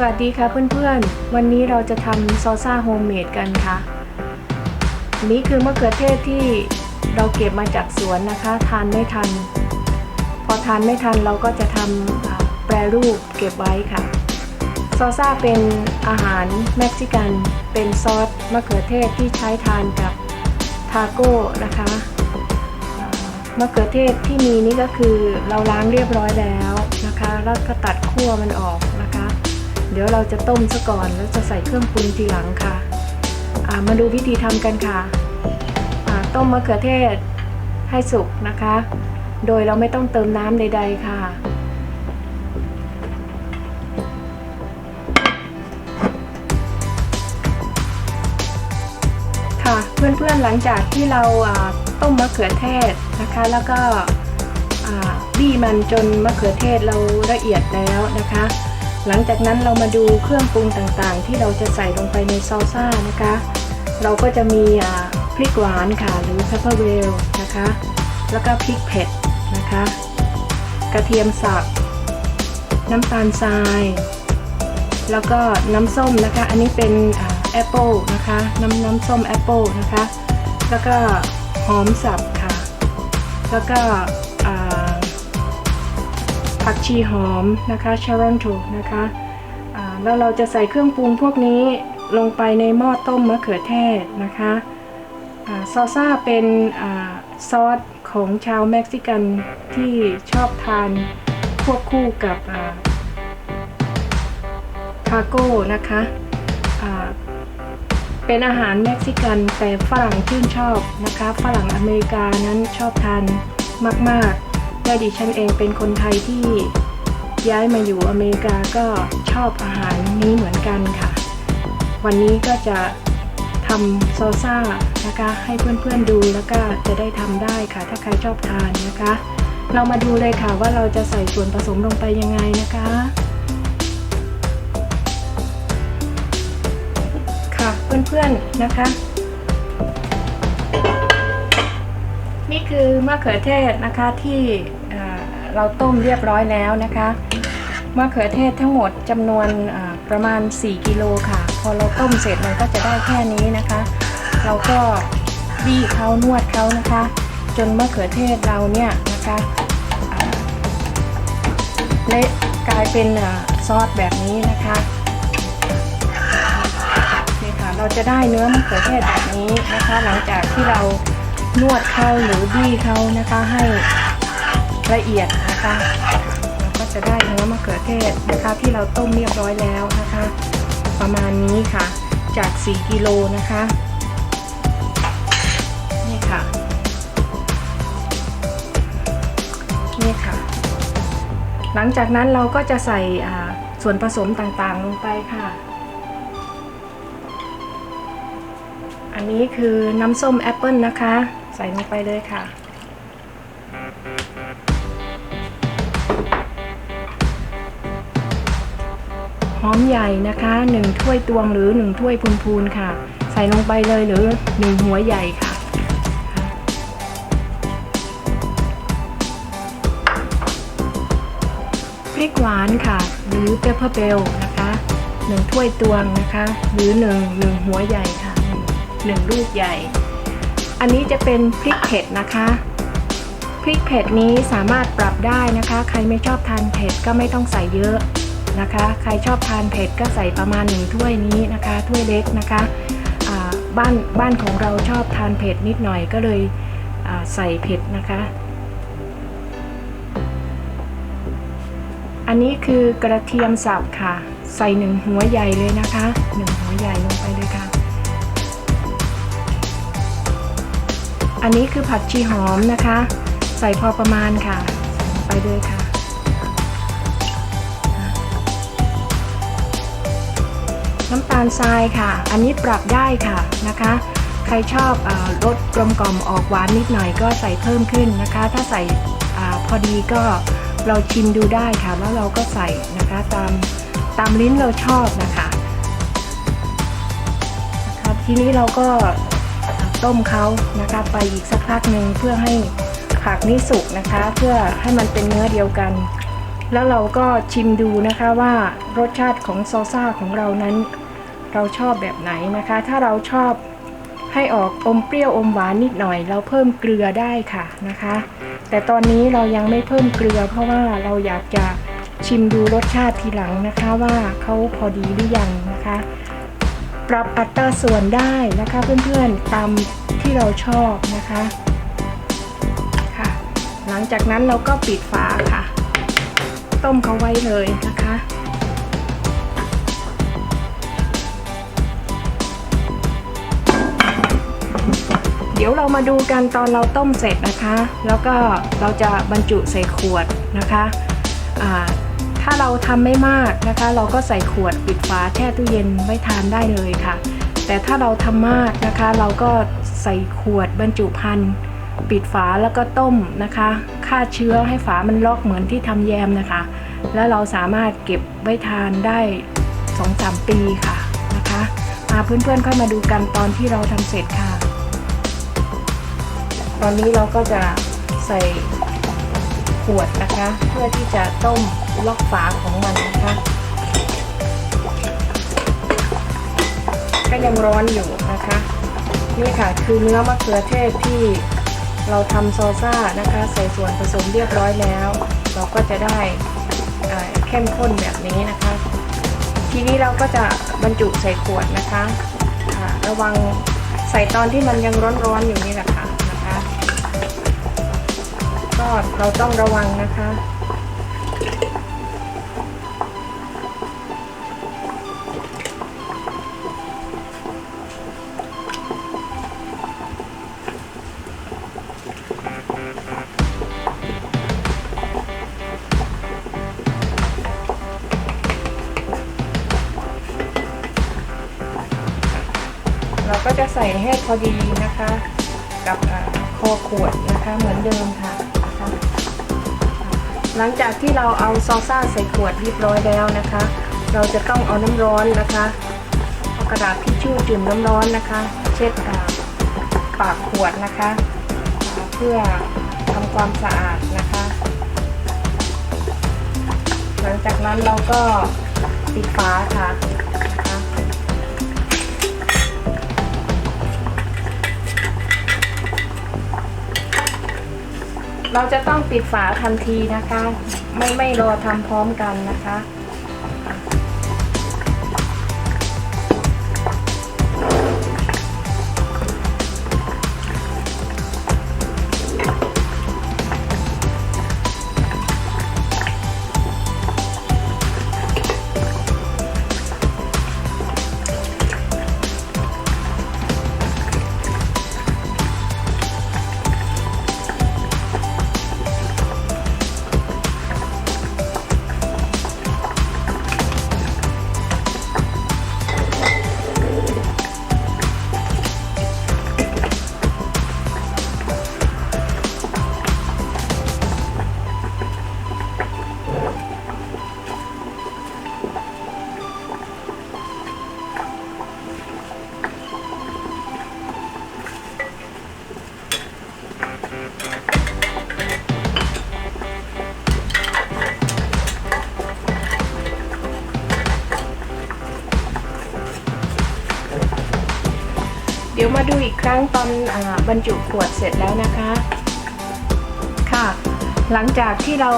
สวัสดีค่ะเพื่อนๆ วันนี้เราจะทำซอซ่าโฮมเมดกันค่ะ นี่คือมะเขือเทศที่เราเก็บมาจากสวนนะคะ ทานไม่ทัน พอทานไม่ทันเราก็จะทำแปรรูปเก็บไว้ค่ะ ซอซ่าเป็นอาหารเม็กซิกัน เป็นซอสมะเขือเทศที่ใช้ทานกับทาโก้นะคะมะเขือเทศที่มีนี่ก็คือเราล้างเรียบร้อยแล้วนะคะ แล้วก็ตัดขั้วมันออก เดี๋ยวเราจะต้มซะก่อนแล้วจะใส่เครื่องปรุงทีหลังค่ะมาดูวิธีทำกันค่ะต้มมะเขือเทศให้สุกนะคะ โดยเราไม่ต้องเติมน้ำใด ๆ ค่ะค่ะเพื่อนๆหลังจากที่เราต้มมะเขือเทศนะคะ แล้วก็บี้มันจนมะเขือเทศเราละเอียดแล้วนะคะ หลังจากนั้นเรามาดูเครื่องปรุงต่างๆ ที่เราจะใส่ลงไปในซอลซ่านะคะ เราก็จะมีพริกหวานค่ะหรือ pepper w e l นะคะ แล้วก็พริกเผ็ดนะคะ กระเทียมสับน้ำตาลทราย แล้วก็น้ำส้มนะคะ อันนี้เป็นแอปเปิลนะคะ น้ำน้ำส้มแอปเปิลนะคะ แล้วก็หอมสับค่ะ แล้วก็ ผักชีหอมนะคะชารอนทูนะคะแล้วเราจะใส่เครื่องปรุงพวกนี้ลงไปในหม้อต้มมะเขือเทศนะคะอ่าซอซ่าเป็นอซอสของชาวเม็กซิกันที่ชอบทานควบคู่กับทาโก้นะคะเป็นอาหารเม็กซิกันแต่ฝรั่งชื่นชอบนะคะ ฝรั่งอเมริกานั้นชอบทานมาก ๆ และดิฉันเองเป็นคนไทยที่ย้ายมาอยู่อเมริกาก็ชอบอาหารนี้เหมือนกันค่ะ วันนี้ก็จะทำซอซ่านะคะให้เพื่อนๆดูแล้วก็จะได้ทำได้ค่ะ ถ้าใครชอบทานนะคะ เรามาดูเลยค่ะว่าเราจะใส่ส่วนผสมลงไปยังไงนะคะ ค่ะเพื่อนๆนะคะ นี่คือมะเขือเทศนะคะที่ เราต้มเรียบร้อยแล้วนะคะมะเขือเทศทั้งหมดจำนวนประมาณ 4 กิโลค่ะ พอเราต้มเสร็จมันก็จะได้แค่นี้นะคะ เราก็บี้เขานวดเขานะคะ จนมะเขือเทศเราเนี่ยนะคะเละกลายเป็นอซอสแบบนี้นะคะนี่ค่ะเราจะได้เนื้อมะเขือเทศแบบนี้นะคะ หลังจากที่เรานวดเขาหรือบี้เขานะคะให้ ละเอียดนะคะเราก็จะได้เนื้อมะเขือเทศนะคะที่เราต้มเรียบร้อยแล้วนะคะ ประมาณนี้ค่ะ จาก 4 กิโลนะคะนี่ค่ะนี่ค่ะ หลังจากนั้นเราก็จะใส่ส่วนผสมต่างๆลงไปค่ะอันนี้คือน้ำส้มแอปเปิลนะคะ ใส่ลงไปเลยค่ะ หอมใหญ่นะคะ 1 ถ้วยตวงหรือ 1 ถ้วยพูนๆค่ะ ใส่ลงไปเลยหรือ 1 หัวใหญ่ค่ะ พริกหวานค่ะ หรือเปเปอร์เบลนะคะ1ถ้วยตวงนะคะ หรือ 1 1 หัวใหญ่ค่ะหนึ่งลูกใหญ่ อันนี้จะเป็นพริกเผ็ดนะคะพริกเผ็ดนี้สามารถปรับได้นะคะ ใครไม่ชอบทานเผ็ดก็ไม่ต้องใส่เยอะ นะคะ ใครชอบทานเผ็ดก็ใส่ประมาณหนึ่งถ้วยนี้นะคะ ถ้วยเล็กนะคะบ้านบ้านของเราชอบทานเผ็ดนิดหน่อยก็เลยใส่เผ็ดนะคะ อันนี้คือกระเทียมสับค่ะ ใส่หนึ่งหัวใหญ่เลยนะคะหนึ่งหัวใหญ่ลงไปเลยค่ะ อันนี้คือผักชีหอมนะคะ ใส่พอประมาณค่ะ ไปเลยค่ะ น้ำตาลทรายค่ะ อันนี้ปรับได้ค่ะนะคะ ใครชอบอาลดกลมกล่อมออกหวานนิดหน่อยก็ใส่เพิ่มขึ้นนะคะ ถ้าใส่อพอดีก็เราชิมดูได้ค่ะ แล้วเราก็ใส่นะคะตามตามลิ้นเราชอบนะคะนะคะทีนี้เราก็ต้มเขานะคะไปอีกสักพักหนึ่งเพื่อให้ผักนี่สุกนะคะ เพื่อให้มันเป็นเนื้อเดียวกัน แล้วเราก็ชิมดูนะคะว่ารสชาติของซอซ่าของเรานั้น เราชอบแบบไหนนะคะ ถ้าเราชอบให้ออกอมเปรี้ยวอมหวานนิดหน่อย เราเพิ่มเกลือได้ค่ะนะคะ แต่ตอนนี้เรายังไม่เพิ่มเกลือ เพราะว่าเราอยากจะชิมดูรสชาติทีหลังนะคะว่าเขาพอดีหรือยังนะคะ ปรับอัตราส่วนได้นะคะเพื่อนๆตามที่เราชอบนะคะค่ะ หลังจากนั้นเราก็ปิดฝาค่ะ ต้มเขาไว้เลยนะคะ เดี๋ยวเรามาดูกันตอนเราต้มเสร็จนะคะ แล้วก็เราจะบรรจุใส่ขวดนะคะถ้าเราทำไม่มากนะคะ เราก็ใส่ขวดปิดฝาแช่ตู้เย็นไว้ทานได้เลยค่ะ แต่ถ้าเราทำมากนะคะ เราก็ใส่ขวดบรรจุภัณฑ์ปิดฝาแล้วก็ต้มนะคะฆ่าเชื้อให้ฝามันล็อกเหมือนที่ทำแยมนะคะ แล้วเราสามารถเก็บไว้ทานได้ 2-3 ปีค่ะนะคะมาเพื่อนๆค่อยมาดูกันตอนที่เราทำเสร็จค่ะ ตอนนี้เราก็จะใส่ขวดนะคะ เพื่อที่จะต้มล็อกฝาของมันนะคะก็ยังร้อนอยู่นะคะ นี่ค่ะคือเนื้อมะเขือเทศที่เราทำซอซ่านะคะ ใส่ส่วนผสมเรียบร้อยแล้ว เราก็จะได้เข้มข้นแบบนี้นะคะ ทีนี้เราก็จะบรรจุใส่ขวดนะคะอ่าระวังใส่ตอนที่มันยังร้อนๆอยู่นี่แหละค่ะ นะคะก็เราต้องระวังนะคะ เราก็จะใส่ให้พอดีนะคะ กับคอขวดนะคะเหมือนเดิมค่ะ หลังจากที่เราเอาซอสซ่าใส่ขวดเรียบร้อยแล้วนะคะ เราจะต้องเอาน้ำร้อนนะคะเอากระดาษทิชชู่จุ่มน้ำร้อนนะคะ เช็ดปากขวดนะคะ เพื่อทำความสะอาดนะคะ หลังจากนั้นเราก็ปิดฝาค่ะ เราจะต้องปิดฝาทันทีนะคะ ไม่ไม่รอทำพร้อมกันนะคะ ยวมาดูอีกครั้งตอนอบรรจุขวดเสร็จแล้วนะคะ ค่ะ หลังจากที่เรา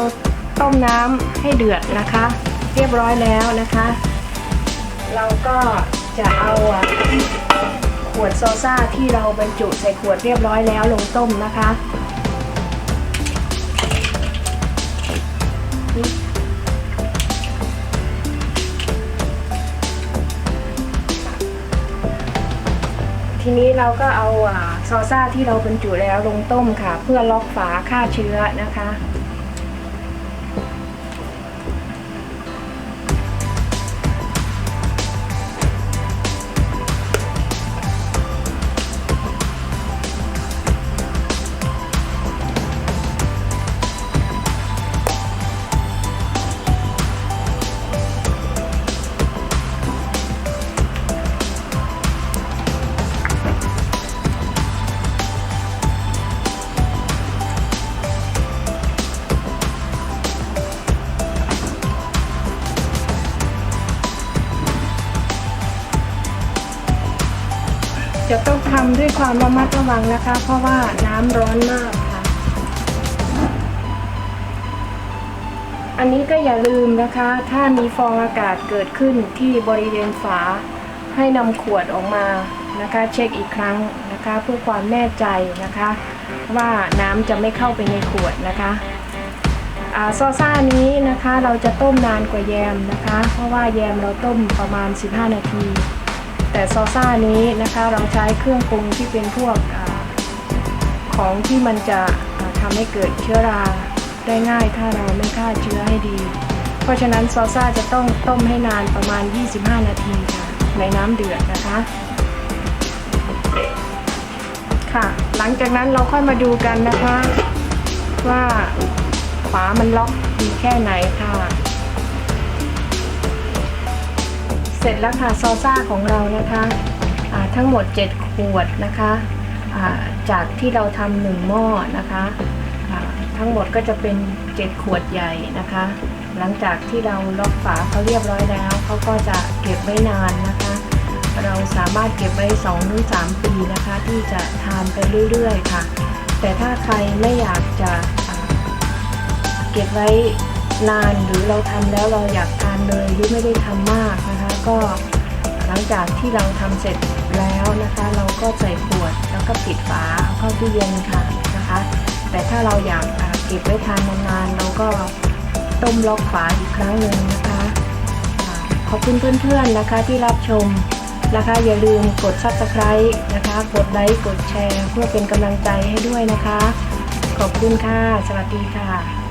ต้มน้ำให้เดือดนะคะ เรียบร้อยแล้วนะคะ เราก็จะเอาขวดโซซ่าที่เราบรรจุใส่ขวดเรียบร้อยแล้วลงต้มนะคะ ทีนี้เราก็เอาอซอซ่าที่เราบรรจุแล้วลงต้มค่ะ เพื่อล็อกฝาฆ่าเชื้อนะคะ ด้วยความระมัดระวังนะคะ เพราะว่าน้ำร้อนมากค่ะ อันนี้ก็อย่าลืมนะคะ ถ้ามีฟองอากาศเกิดขึ้นที่บริเวณฝา ให้นำขวดออกมานะคะ เช็คอีกครั้งนะคะ เพื่อความแน่ใจนะคะ ว่าน้ำจะไม่เข้าไปในขวดนะคะซอซ่านี้นะคะเราจะต้มนานกว่าแยมนะคะ เพราะว่าแยมเราต้มประมาณ 15 นาที แต่ซอซ่านี้นะคะเราใช้เครื่องปรุงที่เป็นพวกอของที่มันจะอ่าทำให้เกิดเชื้อราได้ง่ายถ้าเราไม่ฆ่าเชื้อให้ดี เพราะฉะนั้นซอซ่าจะต้องต้มให้นานประมาณ 25 นาทีค่ะในน้ำเดือดนะคะค่ะ หลังจากนั้นเราค่อยมาดูกันนะคะ ว่าฝามันล็อกดีแค่ไหนค่ะ เสร็จแล้วค่ะซอซ่าของเรานะคะอ่าทั้งหมด 7 ขวดนะคะอ่าจากที่เราทำหนึ่งหม้อนะคะอ่าทั้งหมดก็จะเป็น 7 ขวดใหญ่นะคะ หลังจากที่เราล็อกฝาเขาเรียบร้อยแล้วเขาก็จะเก็บไว้นานนะคะ เราสามารถเก็บไว้2หรือ3ปีนะคะ ที่จะทานไปเรื่อยๆค่ะ แต่ถ้าใครไม่อยากจะเก็บไว้นานหรือเราทำแล้วเราอยากทานเลยหรือไม่ได้ทำมากนะคะ ก็หลังจากที่เราทำเสร็จแล้วนะคะ เราก็ใส่ขวดแล้วก็ปิดฝาเอาเข้าตู้เย็นค่ะนะคะ แต่ถ้าเราอยากเก็บไว้ทานนานๆเราก็ต้มล็อกฝาอีกครั้งหนึ่งนะคะขอบคุณเพื่อนๆนะคะที่รับชมนะคะอย่าลืมกด subscribe นะคะ กดไลค์ กดแชร์ เพื่อเป็นกำลังใจให้ด้วยนะคะ ขอบคุณค่ะ สวัสดีค่ะ